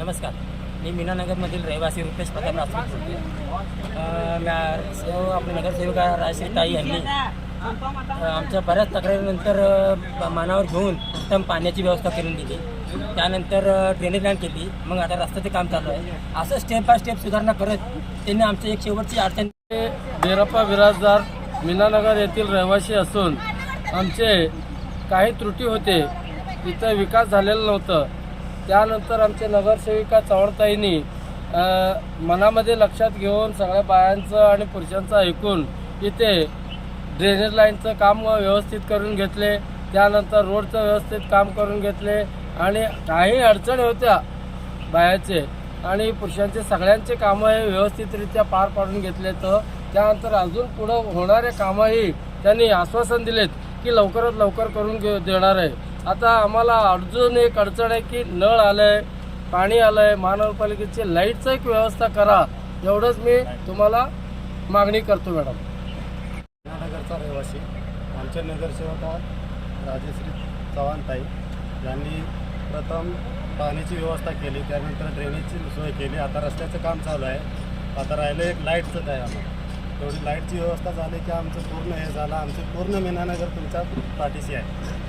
नमस्कार. मी मीनानगरमधील रहिवासी रुपेश प्रताप राजपूत बोलते सेव आपले नगरसेविका राजश्री ताई यांनी आमच्या बऱ्याच तक्रारीनंतर मानावर घेऊन उत्तम पाण्याची व्यवस्था करून दिली. त्यानंतर ड्रेनेज लाईन केली. मग आता रस्त्याचे काम चालू आहे. असं स्टेप बाय स्टेप सुधारणा करत त्यांनी आमची एक शेवटची अडचण बिरप्पा बिराजदार मीनानगर येथील रहिवासी असून आमचे काही त्रुटी होते. इथं विकास झालेला नव्हतं. त्यानंतर आमचे नगरसेविका चव्हाणताईंनी मनामध्ये लक्षात घेऊन सगळ्या बायांचं आणि पुरुषांचं ऐकून इथे ड्रेनेज लाईनचं काम व्यवस्थित करून घेतले. त्यानंतर रोडचं व्यवस्थित काम करून घेतले. आणि काही अडचणी होत्या बायाचे आणि पुरुषांचे सगळ्यांचे कामं हे व्यवस्थितरित्या पार पाडून घेतले तर. त्यानंतर अजून पुढं होणारे कामंही त्यांनी आश्वासन दिलेत की लवकरात लवकर करून घे देणार आहे. आता आम्हाला अडचण एक अडचण आहे की नळ आलंय पाणी आलंय महानगरपालिकेची लाईटचं एक व्यवस्था करा एवढंच मी तुम्हाला मागणी करतो मॅडम. नगरचा रहिवासी आमच्या नगरसेवक राजश्री चव्हाणताई. यांनी प्रथम पाण्याची व्यवस्था केली त्यानंतर ड्रेनेजची सोय केली. आता रस्त्याचं काम चालू आहे. आता राहिलं एक लाईटचं काय आम्हाला तेवढी लाईटची व्यवस्था झाली की आमचं पूर्ण हे झालं. आमचं पूर्ण मीनानगर तुमच्या पाठीशी आहे.